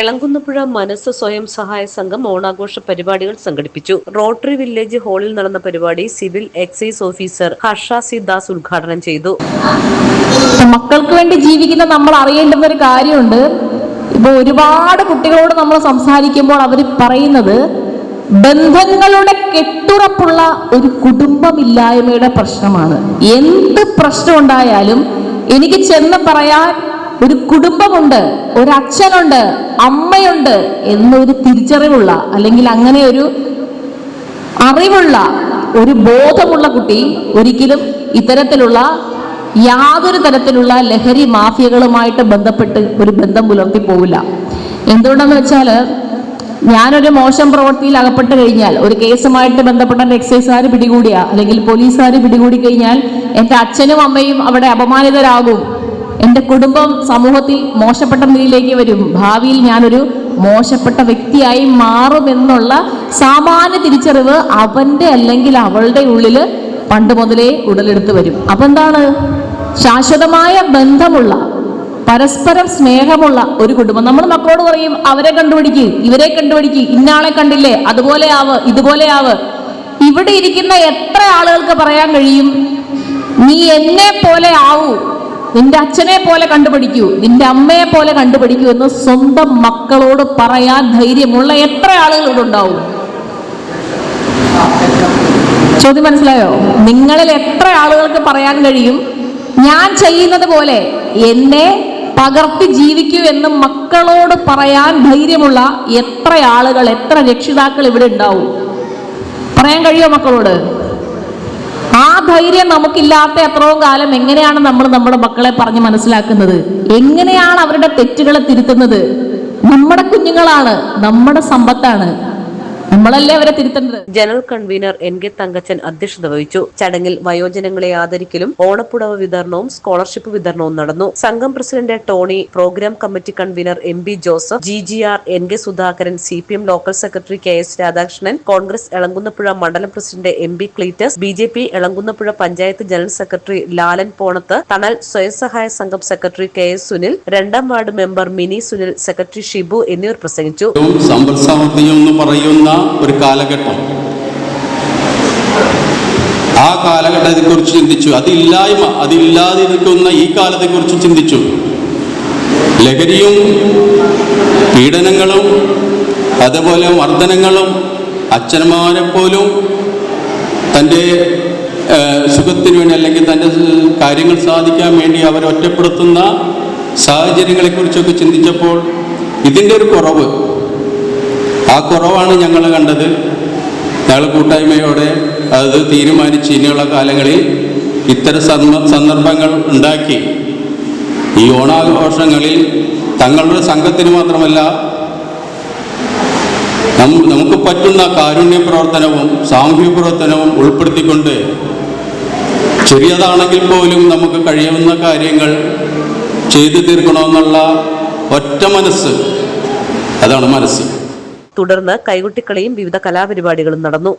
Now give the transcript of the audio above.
എളങ്കുന്നപ്പുഴ മനസ്സ് സ്വയം സഹായ സംഘം ഓണാഘോഷ പരിപാടികൾ സംഘടിപ്പിച്ചു. റോട്ടറി വില്ലേജ് ഹാളിൽ നടന്ന പരിപാടി civil excise officer Harsha C Das ഉദ്ഘാടനം ചെയ്തു. മക്കൾക്ക് വേണ്ടി ജീവിക്കുന്ന നമ്മൾ അറിയേണ്ടുന്ന ഒരു കാര്യമുണ്ട്. ഇപ്പൊ ഒരുപാട് കുട്ടികളോട് നമ്മൾ സംസാരിക്കുമ്പോൾ അവർ പറയുന്നത് ബന്ധങ്ങളുടെ കെട്ടുറപ്പുള്ള ഒരു കുടുംബമില്ലായ്മയുടെ പ്രശ്നമാണ്. എന്ത് പ്രശ്നം ഉണ്ടായാലും എനിക്ക് ചെന്ന് പറയാൻ ഒരു കുടുംബമുണ്ട് ഒരു അച്ഛനുണ്ട് അമ്മയുണ്ട് എന്നൊരു തിരിച്ചറിവുള്ള അല്ലെങ്കിൽ അങ്ങനെ ഒരു അറിവുള്ള ഒരു ബോധമുള്ള കുട്ടി ഒരിക്കലും ഇത്തരത്തിലുള്ള യാതൊരു തരത്തിലുള്ള ലഹരി മാഫിയകളുമായിട്ട് ബന്ധപ്പെട്ട് ഒരു ബന്ധം പുലർത്തി പോവില്ല. എന്തുകൊണ്ടെന്ന് വെച്ചാൽ ഞാനൊരു മോശം പ്രവൃത്തിയിൽ അകപ്പെട്ട് കഴിഞ്ഞാൽ ഒരു കേസുമായിട്ട് ബന്ധപ്പെട്ട എന്റെ എക്സൈസുകാർ പിടികൂടിയ അല്ലെങ്കിൽ പോലീസുകാർ പിടികൂടി കഴിഞ്ഞാൽ എന്റെ അച്ഛനും അമ്മയും അവിടെ അപമാനിതരാകും. എന്റെ കുടുംബം സമൂഹത്തിൽ മോശപ്പെട്ട നിലയിലേക്ക് വരും. ഭാവിയിൽ ഞാനൊരു മോശപ്പെട്ട വ്യക്തിയായി മാറുമെന്നുള്ള സാമാന്യ തിരിച്ചറിവ് അവന്റെ അല്ലെങ്കിൽ അവളുടെ ഉള്ളിൽ പണ്ട് മുതലേ ഉടലെടുത്ത് വരും. അപ്പൊ എന്താണ്? ശാശ്വതമായ ബന്ധമുള്ള പരസ്പരം സ്നേഹമുള്ള ഒരു കുടുംബം. നമ്മൾ മക്കളോട് പറയും അവരെ കണ്ടുപിടിക്ക് ഇവരെ കണ്ടുപിടിക്ക് ഇന്നാളെ കണ്ടില്ലേ അതുപോലെ ആവ് ഇതുപോലെ ആവ്. ഇവിടെ ഇരിക്കുന്ന എത്ര ആളുകൾക്ക് പറയാൻ കഴിയും? നീ എന്നെ പോലെ ആവൂ. നിന്റെ അച്ഛനെ പോലെ കണ്ടുപിടിക്കൂ നിന്റെ അമ്മയെ പോലെ കണ്ടുപിടിക്കൂ എന്ന് സ്വന്തം മക്കളോട് പറയാൻ ധൈര്യമുള്ള എത്ര ആളുകൾ ഇവിടെ ഉണ്ടാവും? ചോദ്യം മനസ്സിലായോ? നിങ്ങളിൽ എത്ര ആളുകൾക്ക് പറയാൻ കഴിയും? ഞാൻ ചെയ്യുന്നത് പോലെ എന്നെ പകർത്തി ജീവിക്കൂ എന്ന് മക്കളോട് പറയാൻ ധൈര്യമുള്ള എത്ര ആളുകൾ എത്ര രക്ഷിതാക്കൾ ഇവിടെ ഉണ്ടാവും? പറയാൻ കഴിയുമോ മക്കളോട്? ആ ധൈര്യം നമുക്കില്ലാത്ത എത്രയോ കാലം എങ്ങനെയാണ് നമ്മൾ നമ്മുടെ മക്കളെ പറഞ്ഞ് മനസ്സിലാക്കുന്നത്? എങ്ങനെയാണ് അവരുടെ തെറ്റുകളെ തിരുത്തുന്നത്? നമ്മുടെ കുഞ്ഞുങ്ങളാണ് നമ്മുടെ സമ്പത്താണ്. നമ്മളല്ലേ അവരെ തിരുത്തേണ്ടത്? General convener N K Thankachan അധ്യക്ഷത വഹിച്ചു. ചടങ്ങിൽ വയോജനങ്ങളെ ആദരിക്കലും ഓണപ്പുടവ വിതരണവും സ്കോളർഷിപ്പ് വിതരണവും നടന്നു. സംഘം president Tony programme committee convener M B Joseph G G R N K Sudhakaran C P M local secretary K S Radhakrishnan Congress Elankunnapuzha മണ്ഡലം president M B Cleetus B J P Elankunnapuzha panchayat general secretary Lalan Ponnath Thanal സ്വയം സഹായ സംഘം secretary K S Sunil രണ്ടാം ward member Mini Sunil secretary Shibu എന്നിവർ പ്രസംഗിച്ചു. സമ്പദ് സമൃദ്ധി എന്ന് പറയുന്ന ഒരു കാലഘട്ടം. ആ കാലഘട്ടത്തെക്കുറിച്ച് ചിന്തിച്ചു. അതില്ലായ്മ അതില്ലാതിരിക്കുന്ന ഈ കാലത്തെക്കുറിച്ച് ചിന്തിച്ചു. ലഹരിയും പീഡനങ്ങളും അതുപോലെ മർദ്ദനങ്ങളും അച്ഛന്മാരെ പോലും തന്റെ സുഖത്തിന് വേണ്ടി അല്ലെങ്കിൽ തന്റെ കാര്യങ്ങൾ സാധിക്കാൻ വേണ്ടി അവരെ ഒറ്റപ്പെടുത്തുന്ന സാഹചര്യങ്ങളെക്കുറിച്ചൊക്കെ ചിന്തിച്ചപ്പോൾ ഇതിന്റെ ഒരു കുറവ്. ആ കുറവാണ് ഞങ്ങൾ കണ്ടത്. ഞങ്ങൾ കൂട്ടായ്മയോടെ അത് തീരുമാനിച്ച് ഇനിയുള്ള കാലങ്ങളിൽ ഇത്തരം സന്ദ- സന്ദർഭങ്ങൾ ഉണ്ടാക്കി. ഈ ഓണാഘോഷങ്ങളിൽ തങ്ങളുടെ സംഘത്തിന് മാത്രമല്ല നമുക്ക് പറ്റുന്ന കാരുണ്യ പ്രവർത്തനവും സാമൂഹ്യ പ്രവർത്തനവും ഉൾപ്പെടുത്തിക്കൊണ്ട് ചെറിയതാണെങ്കിൽ പോലും നമുക്ക് കഴിയുന്ന കാര്യങ്ങൾ ചെയ്തു തീർക്കണമെന്നുള്ള ഒറ്റ മനസ്സ് അതാണ് മനസ്സ്. തുടർന്ന് കൈകൊട്ടിക്കളിയും വിവിധ കലാപരിപാടികളും നടന്നു